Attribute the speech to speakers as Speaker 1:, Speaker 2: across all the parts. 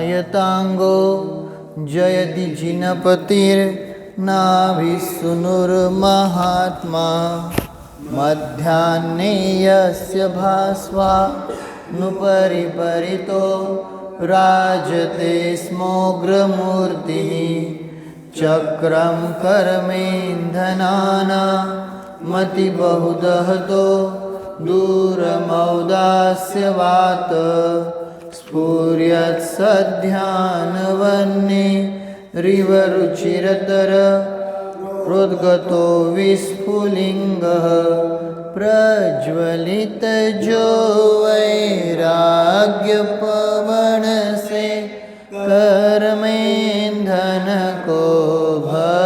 Speaker 1: यताङ्गो जयति जिनपतिर्नाभिसुनुर्महात्मा मध्याह्ने यस्य भास्वा नुपरिपरितो राजते स्मोग्रमूर्तिः। चक्रं कर्मेन्धनाना मतिबहुदहतो दूरमौदास्य वात स्फुर्यत्सध्यानवन्ये रिवरुचिरतर प्रोद्गतो विस्फुलिङ्गः प्रज्वलितजो वैराग्यपवनसे कर्मेन्धनको भस्म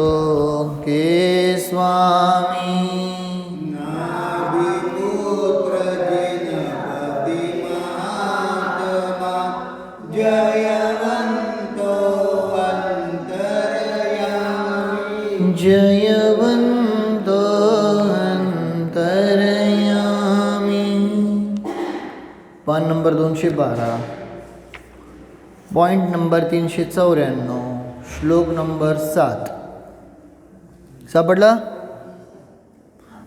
Speaker 1: पान नंबर दोनशे बारा. पॉईंट नंबर तीनशे चौऱ्याण्णव. श्लोक नंबर सात. सापडला?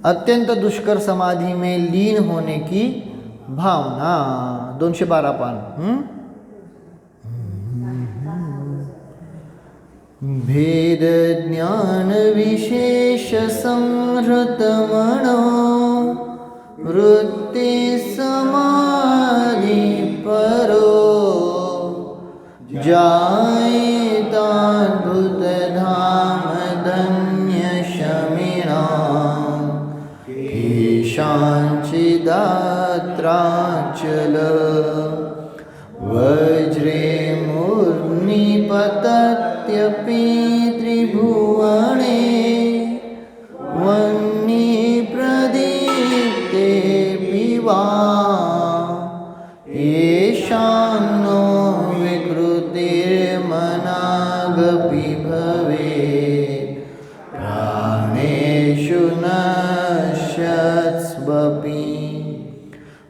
Speaker 1: अत्यंत दुष्कर समाधी में लीन होने की भावना. दोनशे बारा पान. हं? भेद परो। जायताद्भुतधामधन्यशमिणा केशाञ्चिदात्रा चल वै नश्यत्स्वपि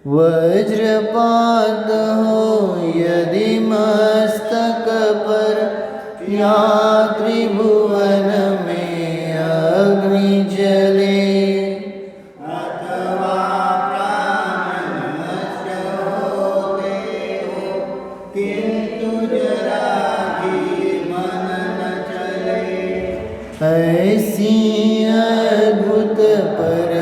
Speaker 1: वज्रपात हो यदि मस्तक पर या त्रिभुवन में अग्नि जले
Speaker 2: हो
Speaker 1: ऐसी अद्भुत परम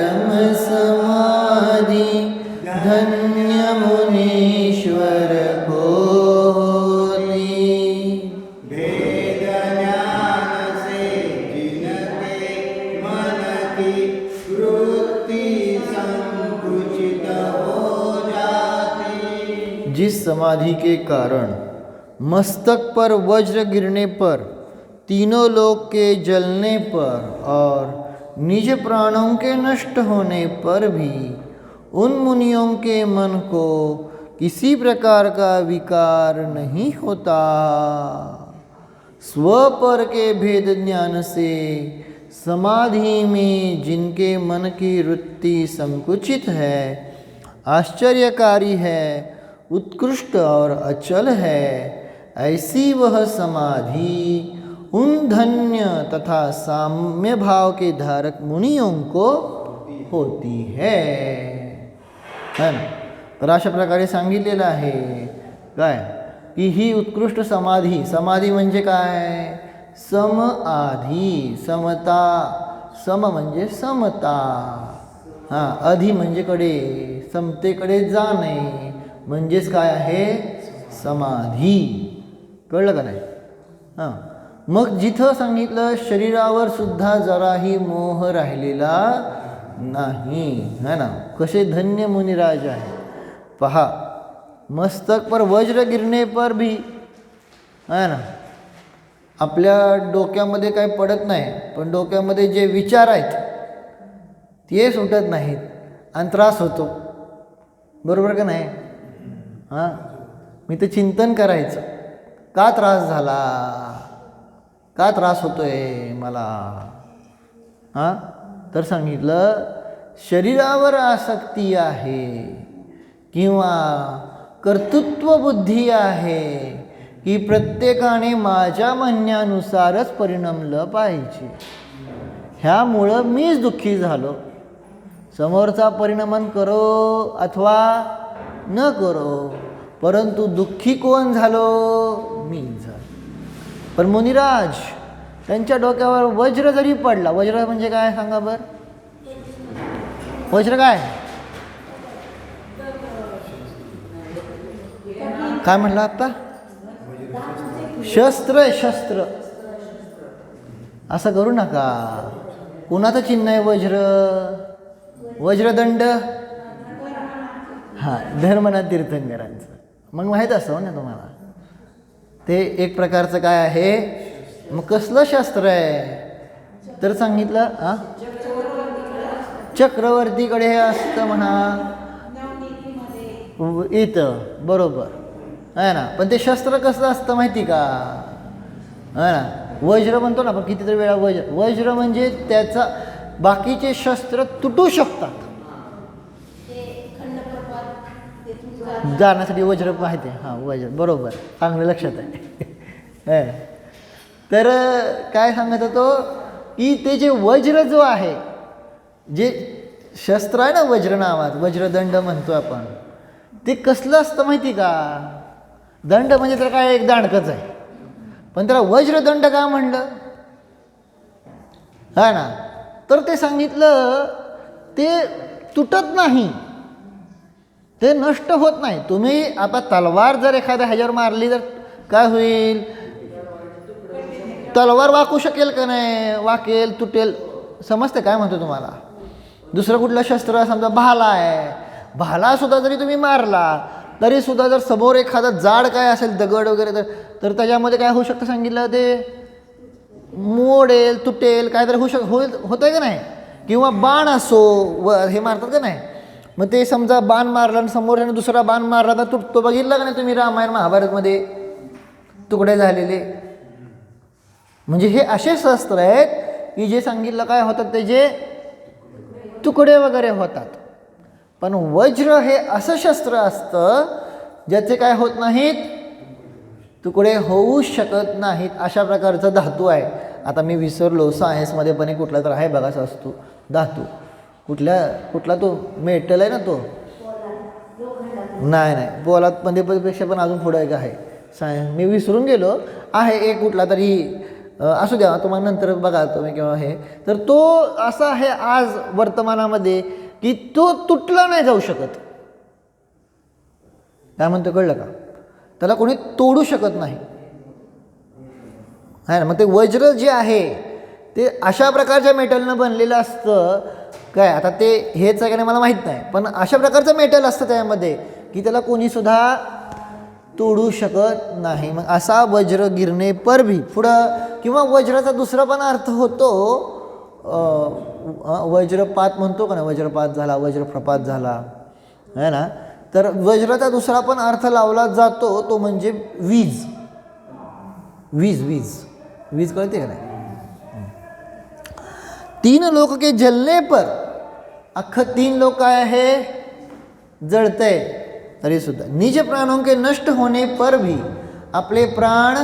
Speaker 1: जिस समाधि के कारण मस्तक पर वज्र गिरने पर, तीनों लोक के जलने पर और निज प्राणों के नष्ट होने पर भी उन मुनियों के मन को किसी प्रकार का विकार नहीं होता। स्वपर के भेद ज्ञान से समाधि में जिनके मन की वृत्ति संकुचित है, आश्चर्यकारी है उत्कृष्ट और अचल है, ऐसी वह समाधि। उन धन्य तथा साम्य भाव के धारक मुनियों को होती है। है ना? तर अशा प्रकारे काय? की ही उत्कृष्ट समाधी समाधी म्हणजे काय? सम आधी, समता, सम म्हणजे समता. हाँ अधि म्हणजे कडे, समतेकडे जाणे. म्हणजेच काय आहे? समाधी. कळलं का नाही? हां. मग जिथं सांगितलं शरीरावर सुद्धा जराही मोह राहिलेला नाही. है ना? कसे धन्य मुनिराज आहे पहा मस्तक पर वज्र गिरणे पर भी. है ना? आपल्या डोक्यामध्ये काही पडत नाही पण डोक्यामध्ये जे विचार आहेत ते सुटत नाहीत आणि त्रास होतो. बरोबर का नाही? हां? मी तर चिंतन करायचं. का त्रास झाला? का त्रास होतो आहे मला? हां? तर सांगितलं शरीरावर आसक्ती आहे किंवा कर्तृत्वबुद्धी आहे की प्रत्येकाने माझ्या म्हणण्यानुसारच परिणमलं पाहिजे. ह्यामुळं मीच दुःखी झालो. समोरचा परिणमन करो अथवा न करो परंतु दुःखी कोण झालो? मी झालो. पण मुनिराज त्यांच्या डोक्यावर वज्र जरी पडला वज्र म्हणजे काय सांगा बर? वज्र काय? काय म्हणलं आता शस्त्र आहे शस्त्र. असं करू नका. कुणाचं चिन्ह आहे वज्र? वज्रदंड? हां धर्मना तीर्थंकरांचं. मग माहीत असतो हो ना तुम्हाला? ते एक प्रकारचं काय आहे? मग कसलं शस्त्र आहे? तर सांगितलं आ? चक्रवर्तीकडे हे असतं म्हणा. इथं बरोबर. आहे ना? पण ते शस्त्र कसं असतं माहिती का? आहे ना? वज्र म्हणतो ना आपण कितीतरी वेळा वज्र. वज्र म्हणजे त्याचा बाकीचे शस्त्र तुटू शकतात. जाण्यासाठी वज्र माहिती आहे हां वज्र. बरोबर. चांगलं लक्षात आहे. तर काय सांगत होतो? की ते जे वज्र जो आहे जे शस्त्र आहे ना वज्र नावात वज्रदंड म्हणतो आपण ते कसलं असतं माहिती का? दंड म्हणजे तर काय एक दांडकच आहे. पण त्याला वज्रदंड का म्हणलं? हा ना. तर ते सांगितलं ते तुटत नाही. ते नष्ट होत नाही. तुम्ही आता तलवार जर एखाद्या ह्याच्यावर मारली तर काय होईल? तलवार वाकू शकेल का नाही? वाकेल तुटेल. समजते काय म्हणतो तुम्हाला? दुसरं कुठलं शस्त्र? समजा भाला आहे. भाला सुद्धा जरी तुम्ही मारला तरी सुद्धा जर समोर एखादा जाड काय असेल दगड वगैरे तर तर त्याच्यामध्ये काय होऊ शकतं सांगितलं ते? मोडेल तुटेल काहीतरी होऊ शक होईल होतं आहे का नाही? किंवा बाण असो व हे मारतात का नाही? मग ते समजा बाण मारला आणि समोरच्याने दुसरा बाण मारला तर तुटतो बघितला का नाही तुम्ही रामायण महाभारतमध्ये? तुकडे झालेले. म्हणजे हे असे शस्त्र आहेत की जे सांगितलं काय होतात त्याचे तुकडे वगैरे होतात. पण वज्र हे असं शस्त्र असतं ज्याचे काय होत नाहीत? तुकडे होऊ शकत नाहीत. अशा प्रकारचा धातू आहे. आता मी विसरलो सायन्समध्ये पण एक कुठला तर आहे बघा असतो धातू. कुठल्या कुठला तो? मेटल आहे ना तो? नाही नाही. बोलात मध्ये पेक्षा पण अजून पुढं एक आहे. साय मी विसरून गेलो. आहे एक कुठला तरी असू द्या. तुम्हाला नंतर बघा तुम्ही किंवा हे. तर तो असा आहे आज वर्तमानामध्ये की तो तुटला नाही जाऊ शकत. काय म्हणतो कळलं का? त्याला कोणी तोडू शकत नाही. आहे ना? मग ते वज्र जे आहे ते अशा प्रकारच्या मेटलनं बनलेलं असतं. काय आता ते हेच आहे का नाही मला माहीत नाही. पण अशा प्रकारचं मेटल असतं त्यामध्ये की त्याला कोणीसुद्धा तोडू शकत नाही. मग असा वज्र गिरणे परभी पुढं किंवा वज्राचा दुसरा पण अर्थ होतो वज्रपात म्हणतो का ना वज्रपात झाला वज्रप्रपात झाला है ना? तर वज्राचा दुसरा पण अर्थ लावला जातो तो म्हणजे वीज. वीज वीज. वीज कळते का नाही? तीन लोक के जलने पर अख्खं तीन लोक काय आहे जळतंय तरी सुद्धा निज प्राणों के नष्ट होने पर भी आपले प्राण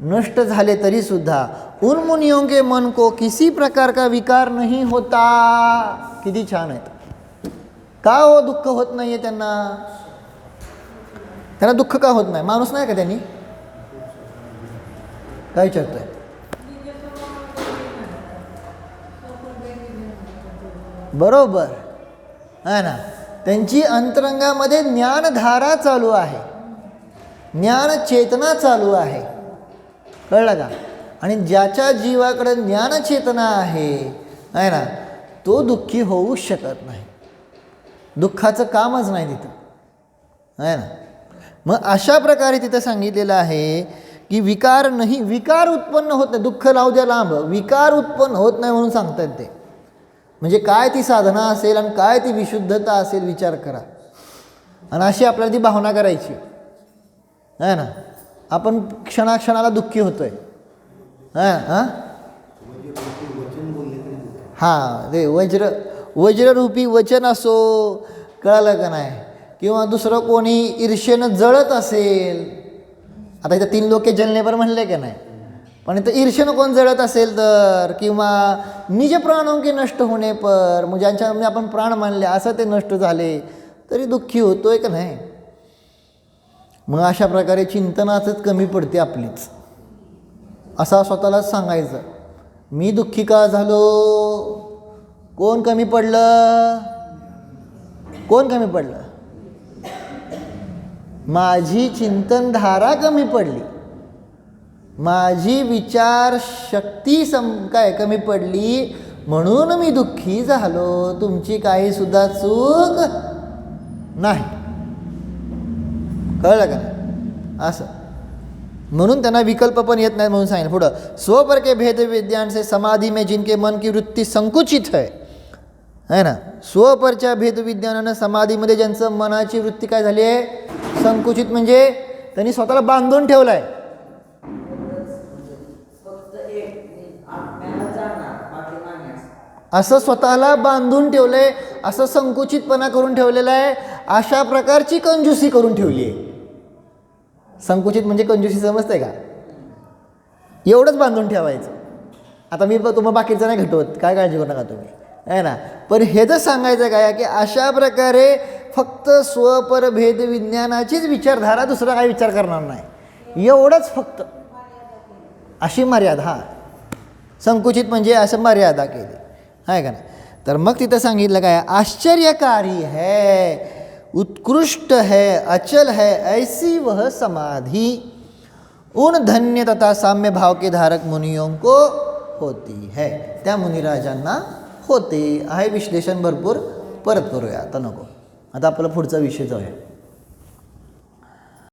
Speaker 1: नष्ट झाले तरी सुद्धा उन मुनियों के मन को किसी प्रकार का विकार नहीं होता। किती छान आहेत का हो दुःख होत नाही आहे त्यांना? त्यांना दुःख का होत नाही? माणूस नाही का त्यांनी? काय विचारतोय? बरोबर. आहे ना? त्यांची अंतरंगामध्ये ज्ञानधारा चालू आहे. ज्ञान चेतना चालू आहे. कळलं का? आणि ज्याच्या जीवाकडे ज्ञानचेतना आहे आहे ना तो दुःखी होऊ शकत नाही. दुःखाचं कामच नाही तिथं. आहे ना? मग अशा प्रकारे तिथं सांगितलेलं आहे की विकार नाही विकार उत्पन्न होत नाही. दुःख लावू द्या लांब. विकार उत्पन्न होत नाही म्हणून सांगतात ते. म्हणजे काय ती साधना असेल आणि काय ती विशुद्धता असेल विचार करा. आणि अशी आपल्याला ती भावना करायची. आहे ना? आपण क्षणाक्षणाला दुःखी होतो हां? हां? हां ते वज्र वज्ररूपी वचन असो कळलं का नाही? किंवा दुसरं कोणी ईर्षेनं जळत असेल. आता इथं तीन लोके जलनेवर म्हणले का नाही? पण तर ईर्षेनं कोण जळत असेल तर किंवा निज प्राणों नष्ट होणे पर मग ज्यांच्या आपण प्राण मानले असं ते नष्ट झाले तरी दुःखी होतोय का नाही? मग अशा प्रकारे चिंतनाचंच कमी पडते आपलीच. असा स्वतःलाच सांगायचं. मी दुःखी का झालो? कोण कमी पडलं? कोण कमी पडलं? माझी चिंतनधारा कमी पडली. माझी विचार शक्ती सम काय कमी पडली म्हणून मी दुःखी झालो. तुमची काही सुद्धा चूक नाही. कळलं का? असं. म्हणून त्यांना विकल्प पण येत नाही म्हणून सांगितलं पुढं स्वपर के भेद विज्ञान से समाधी में जिनके मन की वृत्ती संकुचित है. है ना? स्वपरच्या भेदविज्ञानानं समाधीमध्ये ज्यांचं मनाची वृत्ती काय झाली आहे? संकुचित म्हणजे त्यांनी स्वतःला बांधून ठेवलं आहे असं स्वतःला बांधून ठेवलं आहे असं संकुचितपणा करून ठेवलेलं आहे अशा प्रकारची कंजूसी करून ठेवली आहे. संकुचित म्हणजे कंजूसी समजते का? एवढंच बांधून ठेवायचं. आता मी तुम्हाला बाकीचं नाही घटवत काय काळजी करू नका तुम्ही. आहे ना? पण हे जर सांगायचं काय की अशा प्रकारे फक्त स्वपरभेद विज्ञानाचीच विचारधारा दुसरा काय विचार करणार नाही. एवढंच फक्त. अशी मर्यादा हां. संकुचित म्हणजे असं मर्यादा केली. आहे का नाही तर मग तिथं सांगितलं काय? आश्चर्यकारी है उत्कृष्ट है अचल है ऐसी वह समाधि। उन धन्य तथा साम्य भाव के धारक मुनियों को होती है। त्या मुनिराजांना होते. आहे विश्लेषण भरपूर. परत करूया आता नको. आता आपला पुढचा विषय जाऊया.